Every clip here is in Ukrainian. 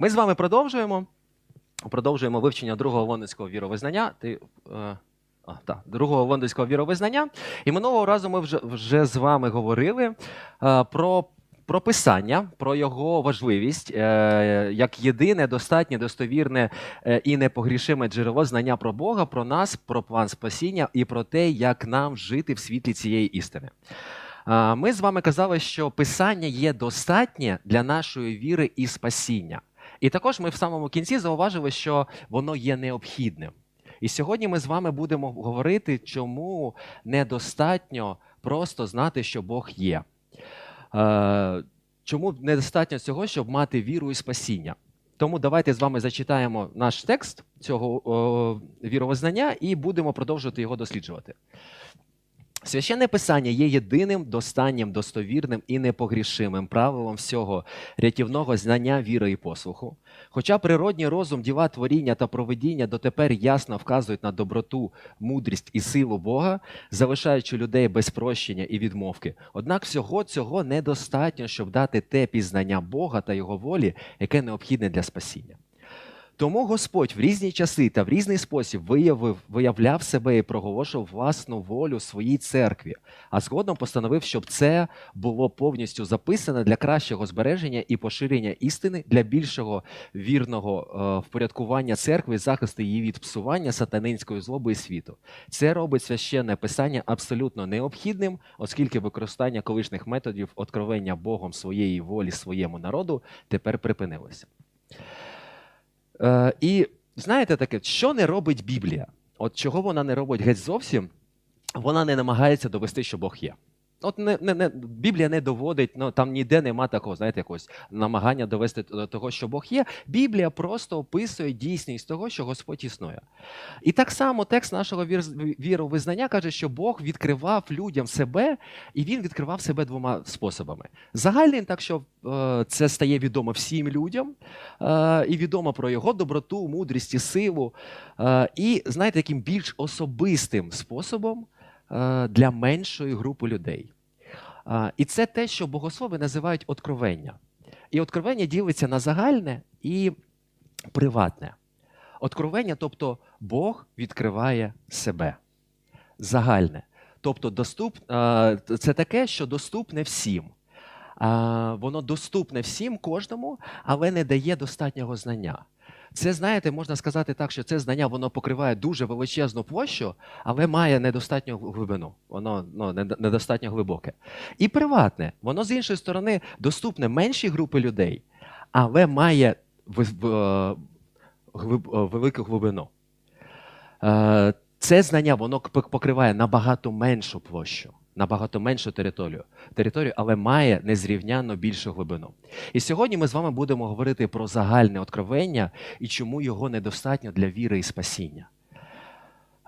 Ми з вами продовжуємо. Продовжуємо вивчення другого лондонського віровизнання. Ти, е, а, так, другого лондонського віровизнання. І минулого разу ми вже, вже з вами говорили е, про, про писання, про його важливість е, як єдине, достатнє, достовірне е, і непогрішиме джерело знання про Бога, про нас, про план спасіння і про те, як нам жити в світлі цієї істини. Ми з вами казали, що писання є достатнє для нашої віри і спасіння. І також ми в самому кінці зауважили, що воно є необхідним. І сьогодні ми з вами будемо говорити, чому недостатньо просто знати, що Бог є. Е, Чому недостатньо цього, щоб мати віру і спасіння? Тому давайте з вами зачитаємо наш текст цього віровизнання і будемо продовжувати його досліджувати. Священне писання є єдиним достаннім, достовірним і непогрішимим правилом всього рятівного знання, віри і послуху. Хоча природній розум, діла творіння та проведіння дотепер ясно вказують на доброту, мудрість і силу Бога, залишаючи людей без прощення і відмовки. Однак всього цього недостатньо, щоб дати те пізнання Бога та його волі, яке необхідне для спасіння. Тому Господь в різні часи та в різний спосіб виявив, виявляв себе і проголошував власну волю своїй церкві, а згодом постановив, щоб це було повністю записане для кращого збереження і поширення істини, для більшого вірного е, впорядкування церкви, захисту її від псування сатанинської злоби і світу. Це робить священне писання абсолютно необхідним, оскільки використання колишніх методів откровення Богом своєї волі своєму народу тепер припинилося. Е, і знаєте таке, що не робить Біблія? От чого вона не робить геть зовсім? Вона не намагається довести, що Бог є. От не, не, не, Біблія не доводить, ну там ніде нема такого, знаєте, якогось намагання довести до того, що Бог є. Біблія просто описує дійсність того, що Господь існує. І так само текст нашого вір, віровизнання каже, що Бог відкривав людям себе, і він відкривав себе двома способами. Загальним, так що е, це стає відомо всім людям, е, і відомо про його доброту, мудрість і силу. Е, і знаєте, яким більш особистим способом для меншої групи людей. Е, І це те, що богослови називають откровення. І откровення ділиться на загальне і приватне. Откровення, тобто Бог відкриває себе. Загальне. Тобто, доступ, е, це таке, що доступне всім. Воно доступне всім, кожному, але не дає достатнього знання. Це, знаєте, можна сказати так, що це знання воно покриває дуже величезну площу, але має недостатню глибину. Воно ну, недостатньо глибоке. І приватне, воно з іншої сторони доступне меншій групі людей, але має е, е, велику глибину. Е, Це знання воно покриває набагато меншу площу, набагато меншу територію, територію, але має незрівнянно більшу глибину. І сьогодні ми з вами будемо говорити про загальне откровення і чому його недостатньо для віри і спасіння.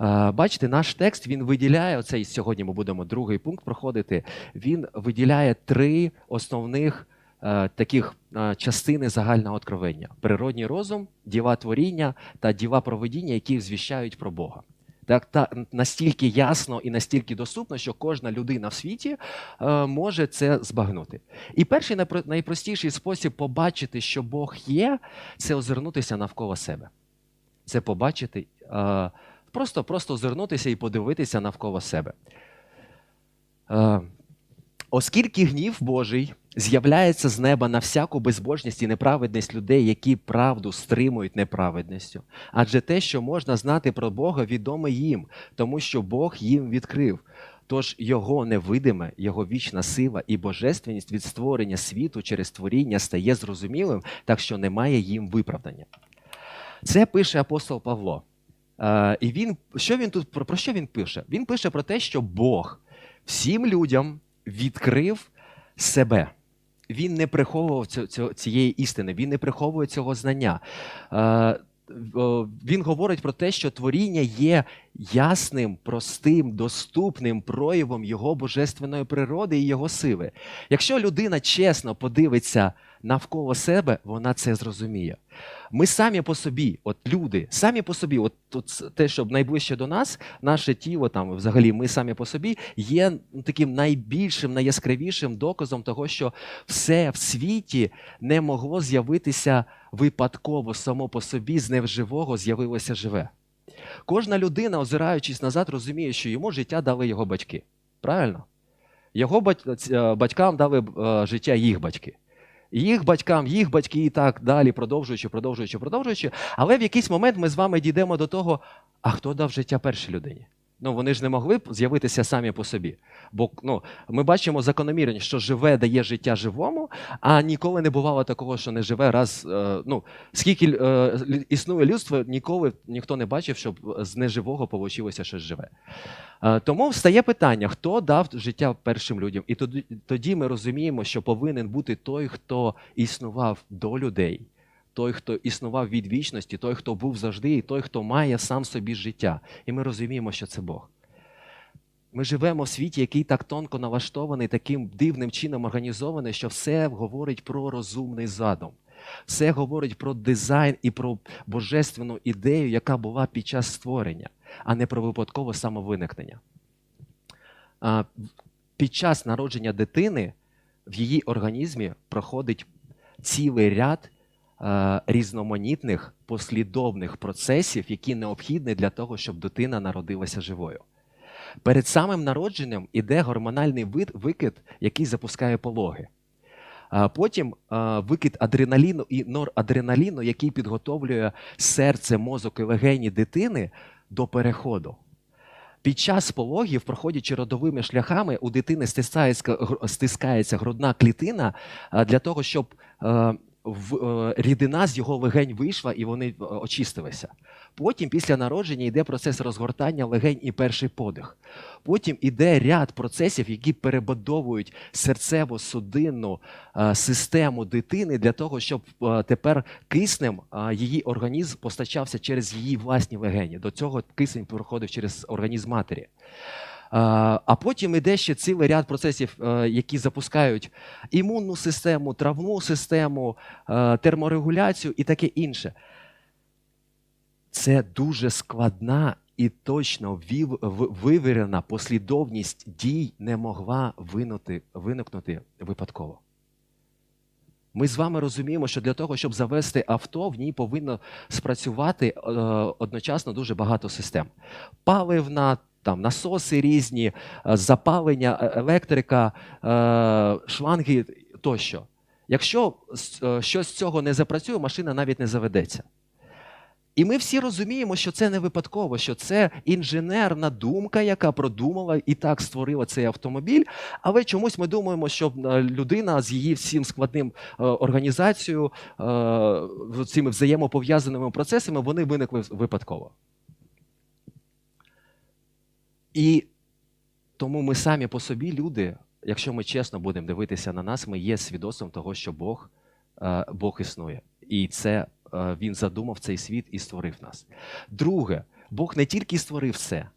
Е, Бачите, наш текст він виділяє оцей сьогодні. Ми будемо другий пункт проходити. Він виділяє три основних е, таких е, частини загального откровення: природній розум, діла творіння та діла проведіння, які звіщають про Бога. Так, та настільки ясно і настільки доступно, що кожна людина в світі е, може це збагнути. І перший найпростіший спосіб побачити, що Бог є, це озирнутися навколо себе. Це побачити, е, просто, просто озирнутися і подивитися навколо себе. Е, Оскільки гнів Божий з'являється з неба на всяку безбожність і неправедність людей, які правду стримують неправедністю, адже те, що можна знати про Бога, відоме їм, тому що Бог їм відкрив. Тож його невидиме, його вічна сила і божественність від створення світу через творіння стає зрозумілим, так що немає їм виправдання. Це пише апостол Павло. Е, і він, що він тут про, про що він пише? Він пише про те, що Бог всім людям відкрив себе. Він не приховував цієї істини, він не приховує цього знання. Е, він говорить про те, що творіння є ясним, простим, доступним проявом його божественної природи і його сили. Якщо людина чесно подивиться навколо себе, вона це зрозуміє. Ми самі по собі, от люди, самі по собі, от, от те, що найближче до нас, наше тіло, там взагалі ми самі по собі, є ну, таким найбільшим, найяскравішим доказом того, що все в світі не могло з'явитися випадково само по собі з невживого з'явилося живе. Кожна людина, озираючись назад, розуміє, що йому життя дали його батьки. Правильно? Його е, батькам дали е, життя їх батьки. Їх батькам, їх батьки і так далі, продовжуючи, продовжуючи, продовжуючи. Але в якийсь момент ми з вами дійдемо до того, а хто дав життя першій людині? Ну, вони ж не могли б з'явитися самі по собі. Бо ну, ми бачимо закономірність, що живе дає життя живому, а ніколи не бувало такого, що не живе раз. Е, ну, скільки е, існує людство, ніколи ніхто не бачив, щоб з неживого вийшло щось живе. Е, тому встає питання, хто дав життя першим людям. І тоді ми розуміємо, що повинен бути той, хто існував до людей, той, хто існував від вічності, той, хто був завжди, і той, хто має сам собі життя. І ми розуміємо, що це Бог. Ми живемо в світі, який так тонко налаштований, таким дивним чином організований, що все говорить про розумний задум. Все говорить про дизайн і про божественну ідею, яка була під час створення, а не про випадкове самовиникнення. Під час народження дитини в її організмі проходить цілий ряд різноманітних послідовних процесів, які необхідні для того, щоб дитина народилася живою. Перед самим народженням іде гормональний викид, який запускає пологи. Потім е, викид адреналіну і норадреналіну, який підготовлює серце, мозок і легені дитини до переходу. Під час пологів, проходячи родовими шляхами, у дитини стискається, грудна клітина е, для того, щоб е, в- е, рідина з його легень вийшла і вони е, очистилися. Потім, після народження, йде процес розгортання легень і перший подих. Потім іде ряд процесів, які перебудовують серцево-судинну е, систему дитини для того, щоб тепер киснем її організм постачався через її власні легені. До цього кисень проходив через організм матері. А потім іде ще цілий ряд процесів, е, які запускають імунну систему, травну систему, е, терморегуляцію і таке інше. Це дуже складна і точно вивірена послідовність дій не могла винути, виникнути випадково. Ми з вами розуміємо, що для того, щоб завести авто, в ній повинно спрацювати е, одночасно дуже багато систем. Паливна, там, насоси різні, е, запалення, е, електрика, е, шланги тощо. Якщо щось з цього не запрацює, машина навіть не заведеться. І ми всі розуміємо, що це не випадково, що це інженерна думка, яка продумала і так створила цей автомобіль. Але чомусь ми думаємо, що людина з її всім складним організацією, цими взаємопов'язаними процесами, вони виникли випадково. І тому ми самі по собі, люди, якщо ми чесно будемо дивитися на нас, ми є свідоцтвом того, що Бог, е, Бог існує. І це е, Він задумав цей світ і створив нас. Друге, Бог не тільки створив все,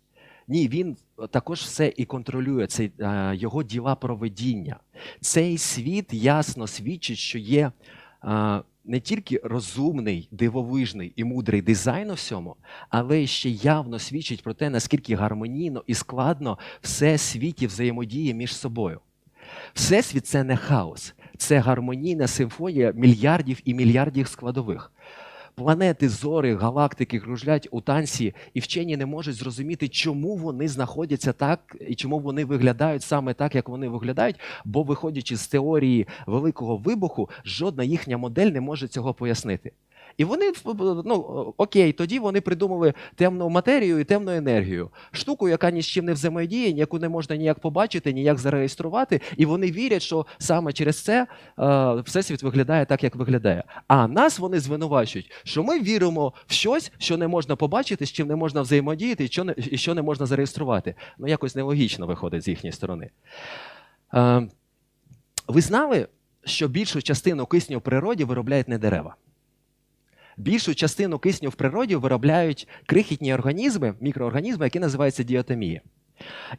ні, він також все і контролює. Це е, його діла проведіння. Цей світ ясно свідчить, що є не тільки розумний, дивовижний і мудрий дизайн у всьому, але ще явно свідчить про те, наскільки гармонійно і складно все світі взаємодіє між собою. Всесвіт це не хаос, це гармонійна симфонія мільярдів і мільярдів складових. Планети, зори, галактики кружлять у танці, і вчені не можуть зрозуміти, чому вони знаходяться так і чому вони виглядають саме так, як вони виглядають. Бо, виходячи з теорії великого вибуху, жодна їхня модель не може цього пояснити. І вони ну окей, тоді вони придумали темну матерію і темну енергію, штуку, яка ні з чим не взаємодіє, яку не можна ніяк побачити, ніяк зареєструвати. І вони вірять, що саме через це е, всесвіт виглядає так, як виглядає. А нас вони звинувачують, що ми віримо в щось, що не можна побачити, з чим не можна взаємодіяти, і що не, і що не можна зареєструвати. Ну якось нелогічно виходить з їхньої сторони. Е, ви знали, що більшу частину кисню в природі виробляють не дерева? Більшу частину кисню в природі виробляють крихітні організми, мікроорганізми, які називаються діатомії.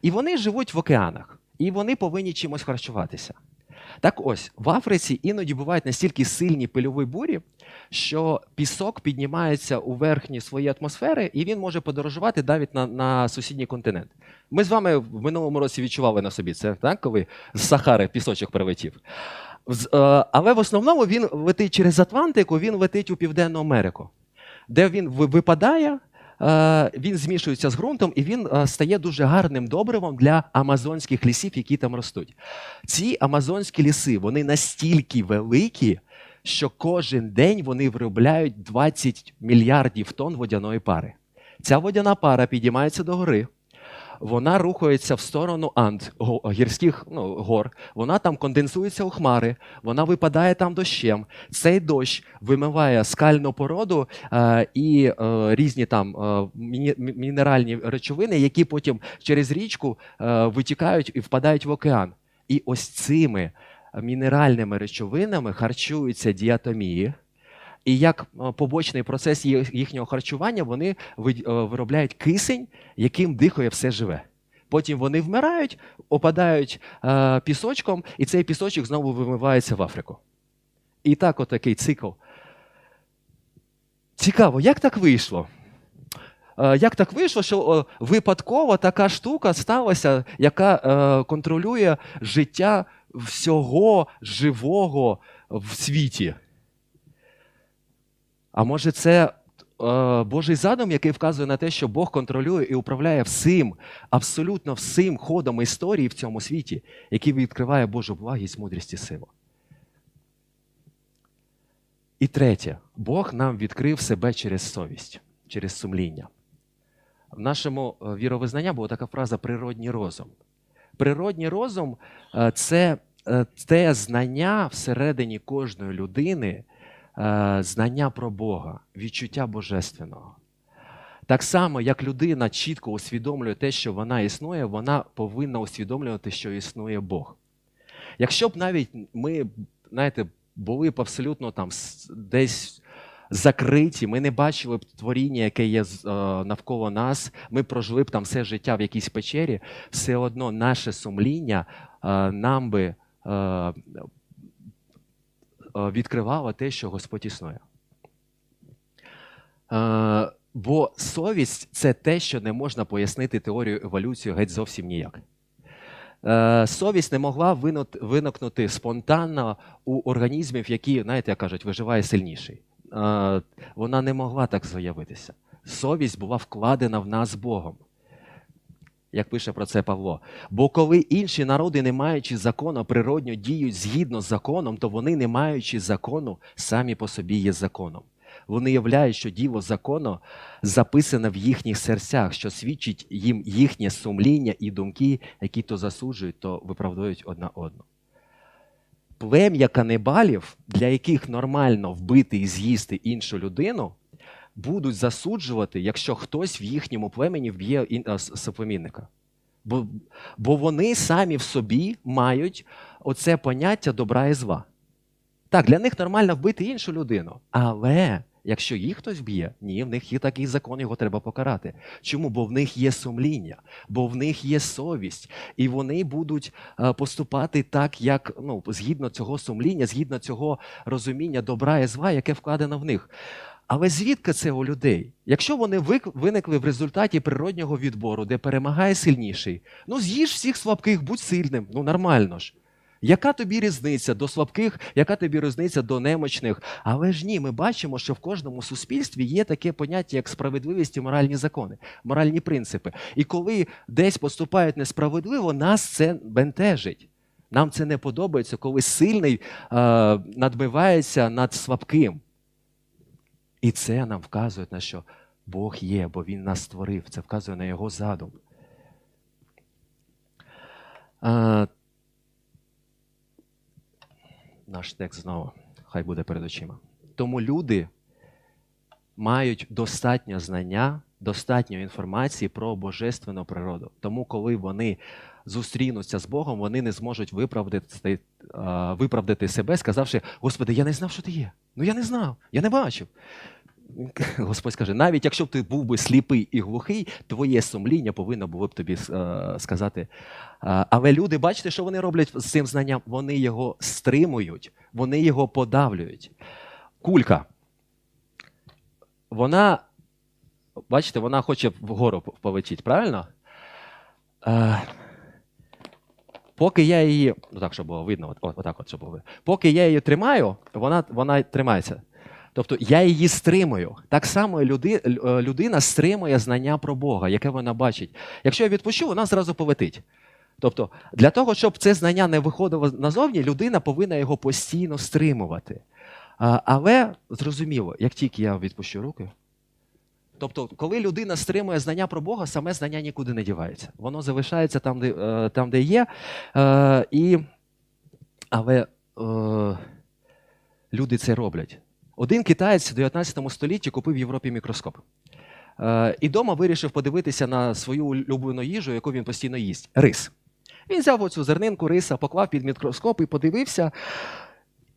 І вони живуть в океанах, і вони повинні чимось харчуватися. Так ось, в Африці іноді бувають настільки сильні пильові бурі, що пісок піднімається у верхні свої атмосфери, і він може подорожувати навіть на, на сусідній континент. Ми з вами в минулому році відчували на собі це, так, коли з Сахари пісочок прилетів. Е, Але в основному він летить через Атлантику, він летить у Південну Америку, де він випадає, е, він змішується з ґрунтом і він е, стає дуже гарним добривом для амазонських лісів, які там ростуть. Ці амазонські ліси вони настільки великі, що кожен день вони виробляють 20 мільярдів тонн водяної пари. Ця водяна пара підіймається до гори. Вона рухається в сторону Анд, гірських ну, гор. Вона там конденсується у хмари, вона випадає там дощем. Цей дощ вимиває скальну породу е, і е, різні там е, мінеральні речовини, які потім через річку е, витікають і впадають в океан. І ось цими мінеральними речовинами харчуються діатомії. І як е, побочний процес їхнього харчування вони е, виробляють кисень, яким дихає все живе. Потім вони вмирають, опадають е, пісочком, і цей пісочок знову вимивається в Африку. І так, отакий цикл. Цікаво, як так вийшло? Як так вийшло, що випадково така штука сталася, яка контролює життя всього живого в світі? А може, це е, Божий задум, який вказує на те, що Бог контролює і управляє всім, абсолютно всім ходом історії в цьому світі, який відкриває Божу благість, мудрість і силу. І третє, Бог нам відкрив себе через совість, через сумління. В нашому е, віровизнанні була така фраза природній розум. Природній розум е, це те знання всередині кожної людини, знання про Бога, відчуття божественного. Так само, як людина чітко усвідомлює те, що вона існує, вона повинна усвідомлювати, що існує Бог. Якщо б навіть ми, знаєте, були б абсолютно там десь закриті, ми не бачили б творіння, яке є е, навколо нас, ми прожили б там все життя в якійсь печері, все одно наше сумління е, нам би е, відкривало те, що Господь існує. Е, Бо совість це те, що не можна пояснити теорію еволюції геть зовсім ніяк. Е, Совість не могла виникнути спонтанно у організмів, які, знаєте, як кажуть, виживає сильніший. Вона не могла так заявитися. Совість була вкладена в нас Богом. Як пише про це Павло. Бо коли інші народи, не маючи закону, природньо діють згідно з законом, то вони, не маючи закону, самі по собі є законом. Вони являють, що діло закону записане в їхніх серцях, що свідчить їм їхнє сумління і думки, які то засуджують, то виправдують одна одну. Плем'я канибалів, для яких нормально вбити і з'їсти іншу людину, будуть засуджувати, якщо хтось в їхньому племені вб'є соплемінника. Бо, бо вони самі в собі мають оце поняття добра і зла. Так, для них нормально вбити іншу людину. Але якщо їх хтось вб'є, ні, в них є такий закон, його треба покарати. Чому? Бо в них є сумління, бо в них є совість, і вони будуть е, поступати так, як ну, згідно цього сумління, згідно цього розуміння добра і зла, яке вкладено в них. Але звідки це у людей? Якщо вони виникли в результаті природнього відбору, де перемагає сильніший, ну з'їж всіх слабких, будь сильним, ну нормально ж. Яка тобі різниця до слабких, яка тобі різниця до немочних? Але ж ні, ми бачимо, що в кожному суспільстві є таке поняття, як справедливість і моральні закони, моральні принципи. І коли десь поступають несправедливо, нас це бентежить. Нам це не подобається, коли сильний е, надбивається над слабким. І це нам вказує на що Бог є, бо Він нас створив. Це вказує на його задум. Е, наш текст знову, хай буде перед очима. Тому люди мають достатньо знання, достатньо інформації про божественну природу. Тому, коли вони зустрінуться з Богом, вони не зможуть виправдати, виправдати себе, сказавши: Господи, я не знав, що ти є. Ну я не знав, я не бачив. Господь скаже, навіть якщо б ти був би сліпий і глухий, твоє сумління повинно було б тобі е, сказати. Але люди, бачите, що вони роблять з цим знанням? Вони його стримують, вони його подавлюють. Кулька. Вона, бачите, вона хоче вгору полетіти, правильно? Е, поки я її, ну так, щоб було видно, от, от, от, щоб було. Поки я її тримаю, вона, вона тримається. Тобто я її стримую. Так само люди, е, людина стримує знання про Бога, яке вона бачить. Якщо я відпущу, вона зразу полетить. Тобто, для того, щоб це знання не виходило назовні, людина повинна його постійно стримувати. Але зрозуміло, як тільки я відпущу руки. Тобто, коли людина стримує знання про Бога, саме знання нікуди не дівається. Воно залишається там, де, е, там, де є. Е, і, але люди це роблять. Один китаєць в 19 столітті купив в Європі мікроскоп. Е, і дома вирішив подивитися на свою улюблену їжу, яку він постійно їсть рис. Він взяв оцю зернинку риса, поклав під мікроскоп і подивився.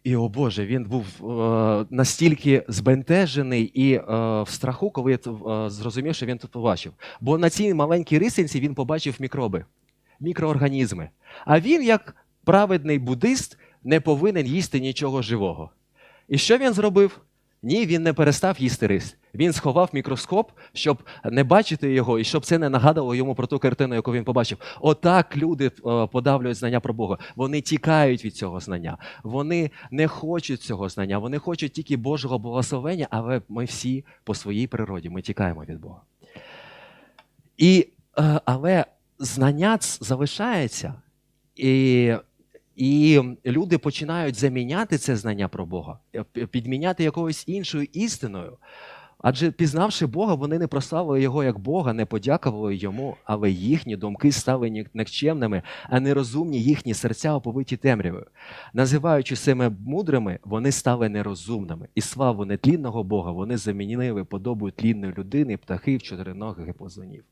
І, о Боже, він був е, настільки збентежений і е, в страху, коли е, зрозумів, що він тут побачив. Бо на цій маленькій рисинці він побачив мікроби, мікроорганізми. А він, як праведний буддист, не повинен їсти нічого живого. І що він зробив? Ні, він не перестав їсти рис. Він сховав мікроскоп, щоб не бачити його, і щоб це не нагадувало йому про ту картину, яку він побачив. Отак люди е, подавлюють знання про Бога. Вони тікають від цього знання. Вони не хочуть цього знання. Вони хочуть тільки Божого благословення, але ми всі по своїй природі ми тікаємо від Бога. І, е, але знання залишається, і, і люди починають заміняти це знання про Бога, е, підміняти якоюсь іншою істиною. Адже пізнавши Бога, вони не прославили його як Бога, не подякували йому, але їхні думки стали ні- никчемними, а нерозумні їхні серця оповиті темрявою. Називаючи себе мудрими, вони стали нерозумними, і славу нетлінного Бога вони замінили подобою тлінної людини, птахів, чотириногих і позунів.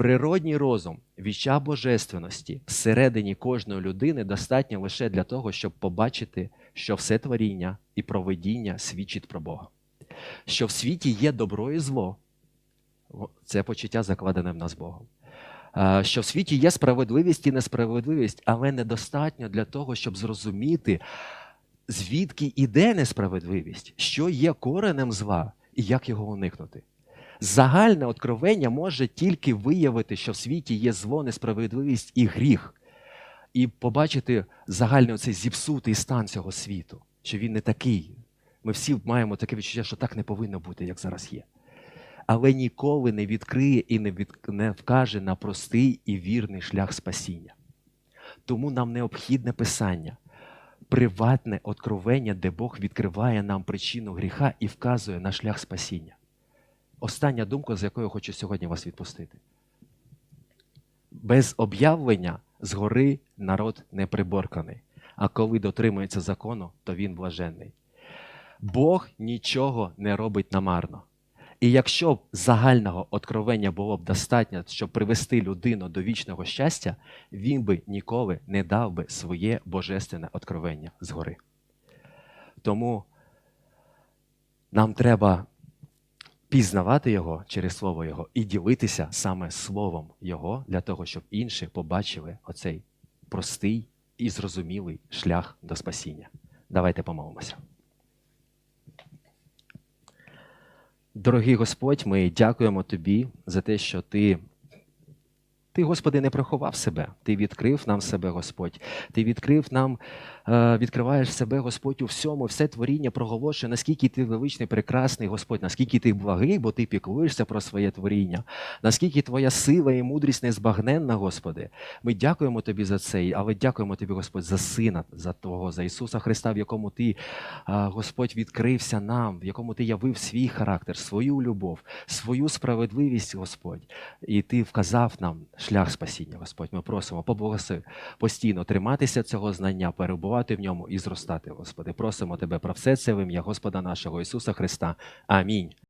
Природній розум, відча божественності всередині кожної людини достатньо лише для того, щоб побачити, що все творіння і провидіння свідчить про Бога. Що в світі є добро і зло, це почуття закладене в нас Богом. Що в світі є справедливість і несправедливість, але недостатньо для того, щоб зрозуміти, звідки іде несправедливість, що є коренем зла і як його уникнути. Загальне откровення може тільки виявити, що в світі є зло, несправедливість і гріх, і побачити загальний оцей зіпсутий стан цього світу, що він не такий. Ми всі маємо таке відчуття, що так не повинно бути, як зараз є. Але ніколи не відкриє і не, від... не вкаже на простий і вірний шлях спасіння. Тому нам необхідне писання, приватне откровення, де Бог відкриває нам причину гріха і вказує на шлях спасіння. Остання думка, з якою хочу сьогодні вас відпустити. Без об'явлення згори народ не приборканий, а коли дотримується закону, то він блаженний. Бог нічого не робить намарно. І якщо б загального откровення було б достатньо, щоб привести людину до вічного щастя, він би ніколи не дав би своє божественне откровення згори. Тому нам треба пізнавати його через слово Його і ділитися саме словом Його для того, щоб інші побачили оцей простий і зрозумілий шлях до спасіння. Давайте помолимося. Дорогий Господь, ми дякуємо Тобі за те, що Ти, Ти, Господи, не приховав себе. Ти відкрив нам себе, Господь. Ти відкрив нам, е, відкриваєш себе, Господь, у всьому, все творіння проголошує, наскільки ти величний, прекрасний, Господь, наскільки ти благий, бо ти піклуєшся про своє творіння, наскільки твоя сила і мудрість незбагненна, Господи. Ми дякуємо Тобі за це, але дякуємо Тобі, Господь, за Сина, за Твого, за Ісуса Христа, в якому Ти, Господь, відкрився нам, в якому Ти явив свій характер, свою любов, свою справедливість, Господь. І Ти вказав нам шлях спасіння, Господь. Ми просимо, поблагослови постійно триматися цього знання, перебувати в ньому і зростати, Господи. Просимо Тебе про все це в ім'я Господа нашого Ісуса Христа. Амінь.